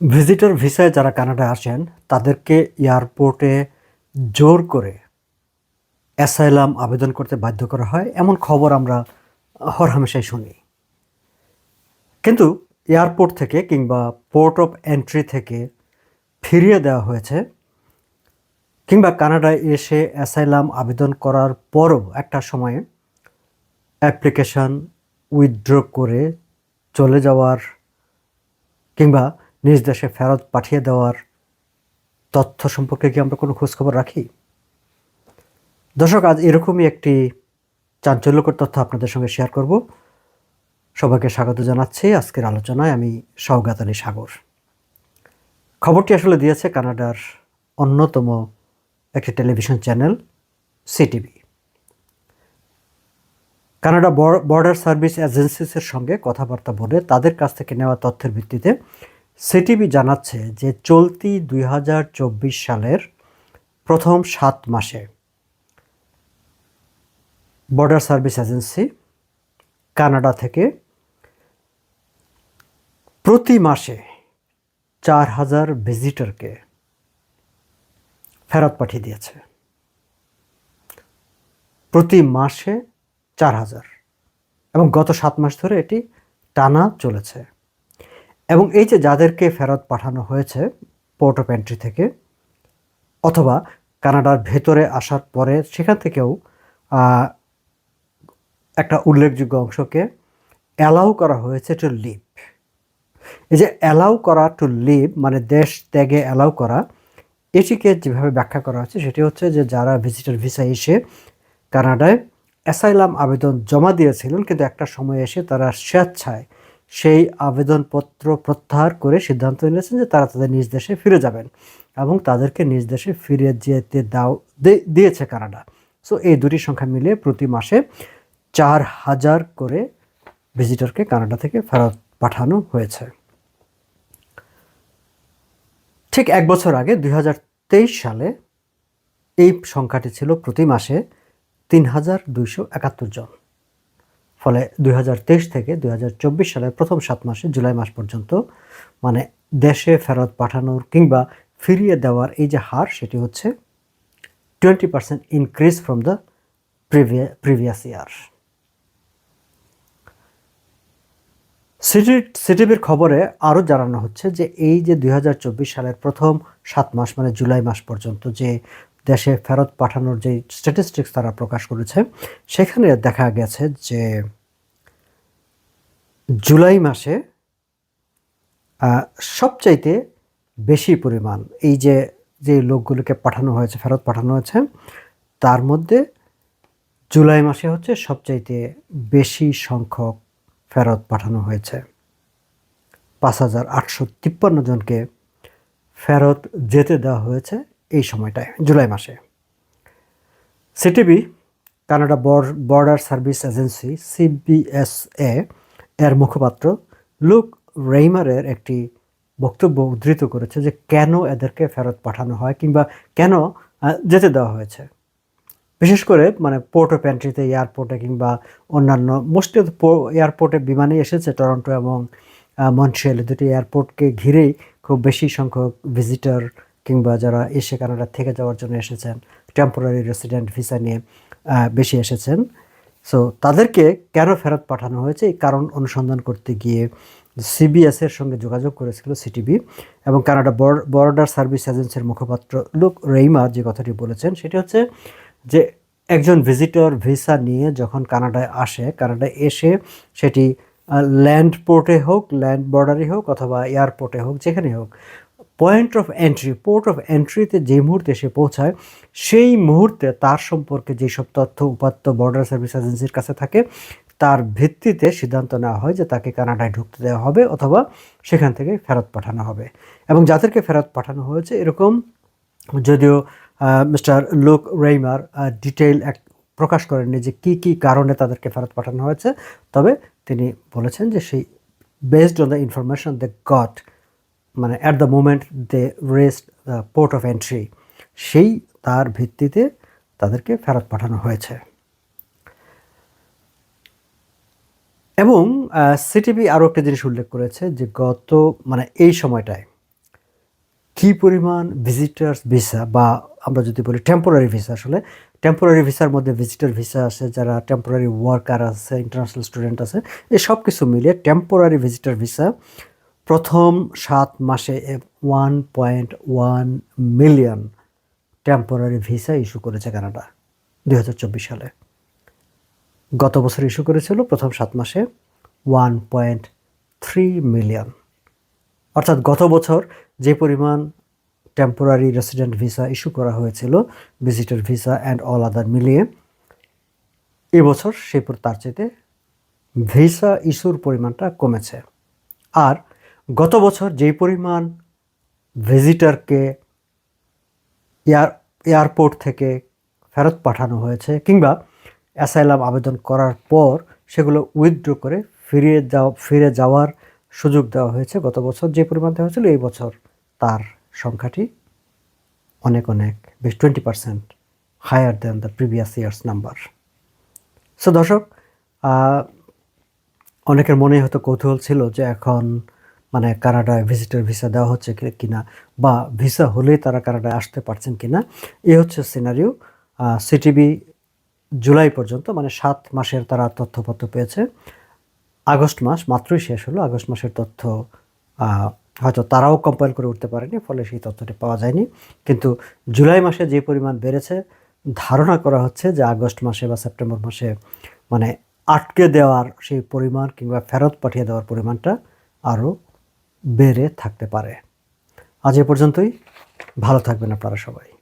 Visitor ভিসায় যারা কানাডায় আসেন, তাদেরকে এয়ারপোর্টে জোর করে অ্যাসাইলাম আবেদন করতে বাধ্য করা হয়। এমন খবর আমরা হরহামেশাই শুনি। কিন্তু এয়ারপোর্ট থেকে কিংবা পোর্ট অফ এন্ট্রি থেকে ফিরিয়ে দেওয়া হয়েছে কিংবা কানাডায় এসে অ্যাসাইলাম আবেদন করার পরও একটা সময়ে অ্যাপ্লিকেশন উইথড্র করে চলে যাওয়ার কিংবা নিজ দেশে ফেরত পাঠিয়ে দেওয়ার তথ্য সম্পর্কে কি আমরা কোনো খোঁজখবর রাখি? দর্শক, আজ এরকমই একটি চাঞ্চল্যকর তথ্য আপনাদের সঙ্গে শেয়ার করব। সবাইকে স্বাগত জানাচ্ছি। আজকের আলোচনায় আমি সৌগাত আলী সাগর। খবরটি আসলে দিয়েছে কানাডার অন্যতম একটি television channel, CTV. Canada border service এজেন্সিসের সঙ্গে কথাবার্তা বলে তাদের কাছ থেকে নেওয়া তথ্যের ভিত্তিতে সিটিভি জানাচ্ছে যে চলতি দুই হাজার চব্বিশ সালের প্রথম সাত মাসে বর্ডার সার্ভিস এজেন্সি কানাডা থেকে প্রতি মাসে চার হাজার ভিজিটরকে ফেরত পাঠিয়ে দিয়েছে। প্রতি মাসে চার হাজার। এবং গত সাত মাস ধরে এটি টানা চলেছে। এবং এই যে যাদেরকে ফেরত পাঠানো হয়েছে পোর্ট অফ এন্ট্রি থেকে, অথবা কানাডার ভেতরে আসার পরে সেখান থেকেও একটা উল্লেখযোগ্য অংশকে অ্যালাউ করা হয়েছে টু লিভ এই যে অ্যালাউ করা টু লিভ মানে দেশ ত্যাগে অ্যালাউ করা, এটিকে যেভাবে ব্যাখ্যা করা হচ্ছে সেটি হচ্ছে যে যারা ভিজিটর ভিসা এসে কানাডায় অ্যাসাইলাম আবেদন জমা দিয়েছিলেন, কিন্তু একটা সময় এসে তারা স্বেচ্ছায় সেই আবেদনপত্র প্রত্যাহার করে সিদ্ধান্ত নিয়েছেন যে তারা তাদের নিজ দেশে ফিরে যাবেন এবং তাদেরকে নিজ দেশে ফিরে যেতে দাও দিয়েছে কানাডা। সো এই দুটি সংখ্যা মিলিয়ে প্রতি মাসে চার হাজার করে ভিজিটরকে কানাডা থেকে ফেরত পাঠানো হয়েছে। ঠিক এক বছর আগে দুই হাজার তেইশ সালে এই সংখ্যাটি ছিল প্রতি মাসে তিন হাজার দুইশো একাত্তর জন। ফলে দুই হাজার তেইশ থেকে দুই হাজার চব্বিশ সালের প্রথম সাত মাসে জুলাই মাস পর্যন্ত মানে দেশে ফেরত পাঠানোর কিংবা ফিরিয়ে দেওয়ার এই যে হার, সেটি হচ্ছে twenty percent increase from the previous year CT, সিটিভির খবরে আরও জানানো হচ্ছে যে এই যে দুই হাজার চব্বিশ সালের প্রথম সাত মাস মানে জুলাই মাস পর্যন্ত যে দেশে ফেরত পাঠানোর যে স্ট্যাটিস্টিক্স তারা প্রকাশ করেছে, সেখানে দেখা গেছে যে জুলাই মাসে সবচাইতে বেশি পরিমাণ এই যে যে লোকগুলোকে পাঠানো হয়েছে, ফেরত পাঠানো হয়েছে, তার মধ্যে জুলাই মাসে হচ্ছে সবচাইতে বেশি সংখ্যক ফেরত পাঠানো হয়েছে। পাঁচ হাজার আটশো তিপ্পান্ন জনকে ফেরত যেতে দেওয়া হয়েছে এই সময়টায়, জুলাই মাসে। CTV, Canada border service agency, CBSA এর মুখপাত্র লুক রেইমারের একটি বক্তব্য উদ্ধৃত করেছে যে কেন এদেরকে ফেরত পাঠানো হয় কিংবা কেন যেতে দেওয়া হয়েছে। বিশেষ করে মানে পোর্ট অফ এন্ট্রিতে, এয়ারপোর্টে কিংবা অন্যান্য, মোস্টলি এয়ারপোর্টে বিমানে এসেছে টরন্টো এবং মন্ট্রিয়াল। দুটি এয়ারপোর্টকে ঘিরেই খুব বেশি সংখ্যক ভিজিটার কিংবা যারা এসে কানাডা থেকে যাওয়ার জন্য এসেছেন টেম্পোরারি রেসিডেন্ট ভিসা নিয়ে বেশি এসেছেন। সো তাদেরকে কেন ফেরত পাঠানো হয়েছে? এই কারণ অনুসন্ধান করতে গিয়ে সিবিএস এর সঙ্গে যোগাযোগ করেছিল সিটিবি এবং কানাডা বর্ডার সার্ভিস এজেন্সির মুখপাত্র লুক রেইমার যে কথাটি বলেছেন, সেটি হচ্ছে যে একজন ভিজিটর ভিসা নিয়ে যখন কানাডায় আসে, কানাডায় এসে সেটি ল্যান্ড পোর্টে হোক, ল্যান্ড বর্ডারে হোক অথবা এয়ারপোর্টে হোক যেখানে হোক point of entry port of এন্ট্রিতে যে মুহূর্তে এসে পৌঁছায়, সেই মুহূর্তে তার সম্পর্কে যেসব তথ্য উপাত্ত বর্ডার সার্ভিস এজেন্সির কাছে থাকে, তার ভিত্তিতে সিদ্ধান্ত নেওয়া হয় যে তাকে কানাডায় ঢুকতে দেওয়া হবে অথবা সেখান থেকে ফেরত পাঠানো হবে। এবং যাদেরকে ফেরত পাঠানো হয়েছে, এরকম যদিও মিস্টার লোক রেইমার ডিটেইল এক প্রকাশ করেননি যে কি কি কারণে তাদেরকে ফেরত পাঠানো হয়েছে, তবে তিনি বলেছেন যে সেই based on the information the got মানে at the moment they rest the port of entry সেই তার ভিত্তিতে তাদেরকে ফেরত পাঠানো হয়েছে। এবং সিটিভি আরও একটা জিনিস উল্লেখ করেছে যে গত মানে এই সময়টায় কী পরিমাণ ভিজিটার্স ভিসা বা আমরা যদি বলি টেম্পোরারি ভিসা আসলে টেম্পোরারি ভিসার মধ্যে ভিজিটর ভিসা আছে যারা টেম্পোরারি ওয়ার্কার আছে ইন্টারন্যাশনাল স্টুডেন্ট আছে এই সব কিছু মিলিয়ে টেম্পোরারি ভিজিটর ভিসা প্রথম সাত মাসে one point one million temporary visa issue করেছে কানাডা দু হাজার চব্বিশ সালে। গত বছর ইস্যু করেছিল প্রথম সাত মাসে ওয়ান পয়েন্ট থ্রি মিলিয়ন অর্থাৎ গত বছর যে পরিমাণ টেম্পোরারি রেসিডেন্ট ভিসা ইস্যু করা হয়েছিল visitor visa and all other মিলিয়ে এবছর সেই তার চাইতে ভিসা ইস্যুর পরিমাণটা কমেছে। আর গত বছর যেই পরিমাণ ভিজিটারকে এয়ার এয়ারপোর্ট থেকে ফেরত পাঠানো হয়েছে কিংবা অ্যাসাইলাম আবেদন করার পর সেগুলো উইথড্র করে ফিরিয়ে যাওয়া ফিরে যাওয়ার সুযোগ দেওয়া হয়েছে, গত বছর যে পরিমাণ দেওয়া হয়েছিল এই বছর তার সংখ্যাটি অনেক অনেক, বেশ twenty percent higher than the previous year's number so দর্শক অনেকের মনে হয়তো কৌতূহল ছিল যে এখন মানে কানাডায় ভিজিটর ভিসা দেওয়া হচ্ছে কি- কিনা বা ভিসা হলেই তারা কানাডায় আসতে পারছেন কিনা এই হচ্ছে সিনারিও সিটিবি জুলাই পর্যন্ত মানে সাত মাসের তারা তথ্যপত্র পেয়েছে। আগস্ট মাস মাত্রই শেষ হলো, আগস্ট মাসের তথ্য হয়তো তারাও কম্পাইল করে উঠতে পারেনি, ফলে সেই তথ্যটি পাওয়া যায়নি। কিন্তু জুলাই মাসে যে পরিমাণ বেড়েছে, ধারণা করা হচ্ছে যে আগস্ট মাসে বা সেপ্টেম্বর মাসে মানে আটকে দেওয়ার সেই পরিমাণ কিংবা ফেরত পাঠিয়ে দেওয়ার পরিমাণটা আরও বেড়ে থাকতে পারে। আজ এ পর্যন্তই। ভালো থাকবেন আপনারা সবাই।